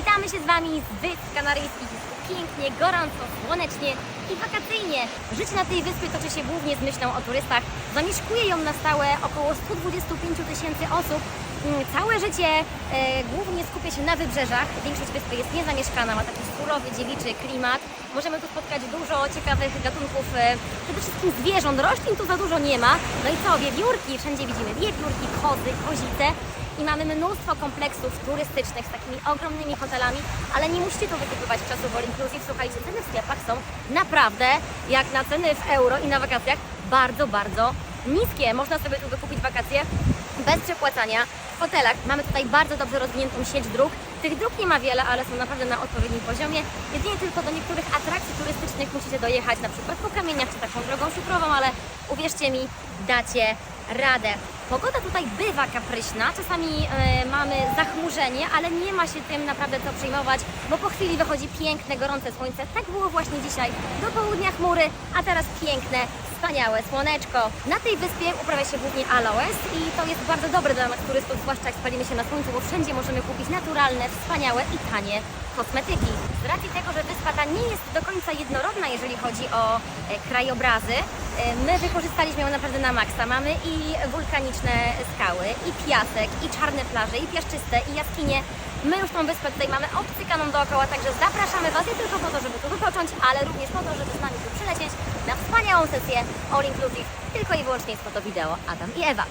Witamy się z Wami z Wysp Kanaryjskich. Jest pięknie, gorąco, słonecznie i wakacyjnie. Życie na tej wyspie toczy się głównie z myślą o turystach. Zamieszkuje ją na stałe około 125 tysięcy osób. Mm, Całe życie e, głównie skupia się na wybrzeżach. Większość wyspy jest niezamieszkana, ma taki surowy, dziewiczy klimat. Możemy tu spotkać dużo ciekawych gatunków, e, przede wszystkim zwierząt. Roślin tu za dużo nie ma. No i co, wiewiórki, wszędzie widzimy wiewiórki, kozy, kozice i mamy mnóstwo kompleksów turystycznych z takimi ogromnymi hotelami, ale nie musicie to wykupywać czasów all inclusive. Słuchajcie, ceny w sklepach są naprawdę, jak na ceny w euro i na wakacjach, bardzo, bardzo niskie. Można sobie tu wykupić wakacje bez przepłacania. W hotelach mamy tutaj bardzo dobrze rozwiniętą sieć dróg. Tych dróg nie ma wiele, ale są naprawdę na odpowiednim poziomie. Jedynie tylko do niektórych atrakcji turystycznych musicie dojechać, na przykład po kamieniach czy taką drogą szutrową, ale uwierzcie mi, dacie radę. Pogoda tutaj bywa kapryśna, czasami e, mamy zachmurzenie, ale nie ma się tym naprawdę co przejmować, bo po chwili wychodzi piękne, gorące słońce. Tak było właśnie dzisiaj. Do południa chmury, a teraz piękne, wspaniałe słoneczko. Na tej wyspie uprawia się głównie aloes i to jest bardzo dobre dla nas turystów, zwłaszcza jak spalimy się na słońcu, bo wszędzie możemy kupić naturalne, wspaniałe i tanie kosmetyki. Z racji tego, że wyspa ta nie jest do końca jednorodna, jeżeli chodzi o e, krajobrazy, e, my wykorzystaliśmy ją naprawdę na maksa. Mamy i wulkaniczne skały, i piasek, i czarne plaże, i piaszczyste, i jaskinie. My już tą wyspę tutaj mamy obcykaną dookoła, także zapraszamy Was nie tylko po to, żeby tu wypocząć, ale również po to, żeby z nami tu przylecieć wspaniałą sesję All Inclusive, tylko i wyłącznie jest to wideo Adam i Ewa.